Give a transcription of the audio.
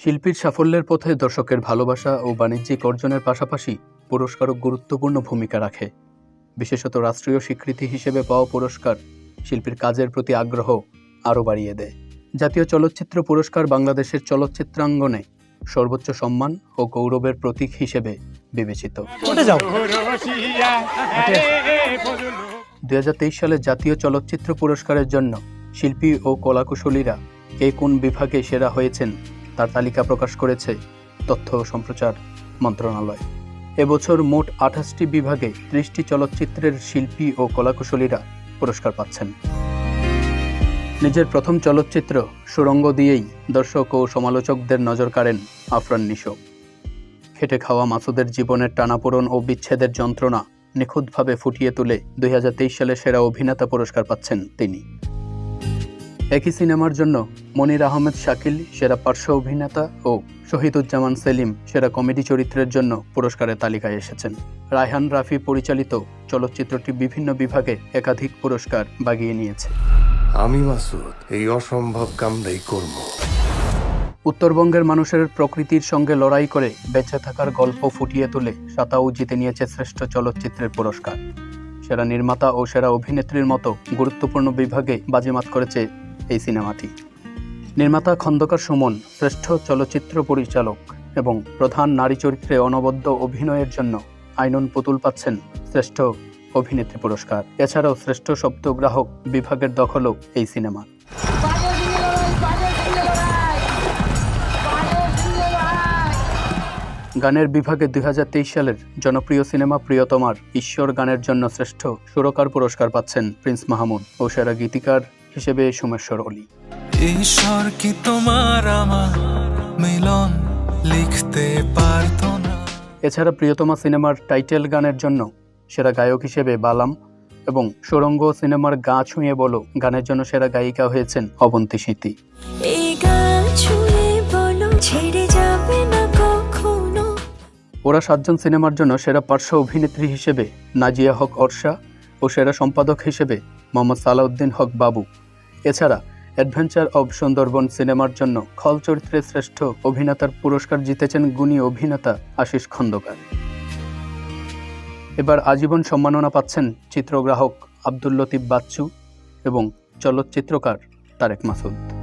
শিল্পীর সাফল্যের পথে দর্শকের ভালোবাসা ও বাণিজ্যিক অর্জনের পাশাপাশি পুরস্কারও গুরুত্বপূর্ণ ভূমিকা রাখে। বিশেষত রাষ্ট্রীয় স্বীকৃতি হিসেবে পাওয়া পুরস্কার শিল্পীর কাজের প্রতি আগ্রহ আরও বাড়িয়ে দেয়। জাতীয় চলচ্চিত্র পুরস্কার বাংলাদেশের চলচ্চিত্রাঙ্গনে সর্বোচ্চ সম্মান ও গৌরবের প্রতীক হিসেবে বিবেচিত। দুই সালে জাতীয় চলচ্চিত্র পুরস্কারের জন্য শিল্পী ও কলাকুশলীরা কে কোন বিভাগে সেরা হয়েছেন তার তালিকা প্রকাশ করেছে তথ্য সম্প্রচার মন্ত্রণালয়। এবছর মোট আঠাশটি বিভাগে ত্রিশটি চলচ্চিত্রের শিল্পী ও কলাকুশলীরা পুরস্কার পাচ্ছেন। নিজের প্রথম চলচ্চিত্র সুরঙ্গ দিয়েই দর্শক ও সমালোচকদের নজর কাড়েন আফরান নিশো। খেটে খাওয়া মাসুদের জীবনের টানাপোড়ন ও বিচ্ছেদের যন্ত্রণা নিখুঁতভাবে ফুটিয়ে তুলে দুই হাজার তেইশ সালে সেরা অভিনেতা পুরস্কার পাচ্ছেন তিনি। একই সিনেমার জন্য মনির আহমেদ শাকিল সেরা পার্শ্ব অভিনেতা ও শহীদুজ্জামান সেলিম সেরা কমেডি চরিত্রের জন্য পুরস্কারের তালিকায় এসেছেন। রায়হান রাফি পরিচালিত চলচ্চিত্রটি বিভিন্ন বিভাগে একাধিক পুরস্কার বাগিয়ে নিয়েছে। আমি মাসুদ এই অসম্ভব কামটাই করব উত্তরবঙ্গের মানুষের প্রকৃতির সঙ্গে লড়াই করে বেঁচে থাকার গল্প ফুটিয়ে তুলে সাতাও জিতে নিয়েছে শ্রেষ্ঠ চলচ্চিত্রের পুরস্কার। সেরা নির্মাতা ও সেরা অভিনেত্রীর মতো গুরুত্বপূর্ণ বিভাগে বাজিমাত করেছে এই সিনেমাটি। নির্মাতা খন্দকার সুমন, শ্রেষ্ঠ চলচ্চিত্র পরিচালক এবং প্রধান নারী চরিত্রে অনবদ্য অভিনয়ের জন্য আইনুন পুতুল পাচ্ছেন শ্রেষ্ঠ অভিনেত্রী পুরস্কার। এছাড়াও শ্রেষ্ঠ শব্দগ্রাহক বিভাগের দখলও এই সিনেমা। গানের বিভাগে দুই হাজার তেইশ সালের জনপ্রিয় সিনেমা প্রিয়তমার ঈশ্বর গানের জন্য শ্রেষ্ঠ সুরকার পুরস্কার পাচ্ছেন প্রিন্স মাহমুদ ও সেরা গীতিকার হিসেবে সোমেশ্বর অলি। ঈশ্বর কি তোমার আমার মিলন লিখতে পারতো না? এছাড়া প্রিয়তমা সিনেমার টাইটেল গানের জন্য সেরা গায়ক হিসেবে বালাম এবং সুরঙ্গ সিনেমার গা ছুঁয়ে বলো গানের জন্য সেরা গায়িকা হয়েছেন অবন্তী স্মৃতি এই গান ছুঁয়ে বলো ছেড়ে যাবে না কখনো। ওরা সাতজন সিনেমার জন্য সেরা পার্শ্ব অভিনেত্রী হিসেবে নাজিয়া হক অর্ষা ও সেরা সম্পাদক হিসেবে মোহাম্মদ সালাউদ্দিন হক বাবু। এছাড়া অ্যাডভেঞ্চার অব সুন্দরবন সিনেমার জন্য খল চরিত্রে শ্রেষ্ঠ অভিনেতার পুরস্কার জিতেছেন গুণী অভিনেতা আশিস খন্দকার। এবার আজীবন সম্মাননা পাচ্ছেন চিত্রগ্রাহক আব্দুল লতিফ বাচ্চু এবং চলচ্চিত্রকার তারেক মাসুদ।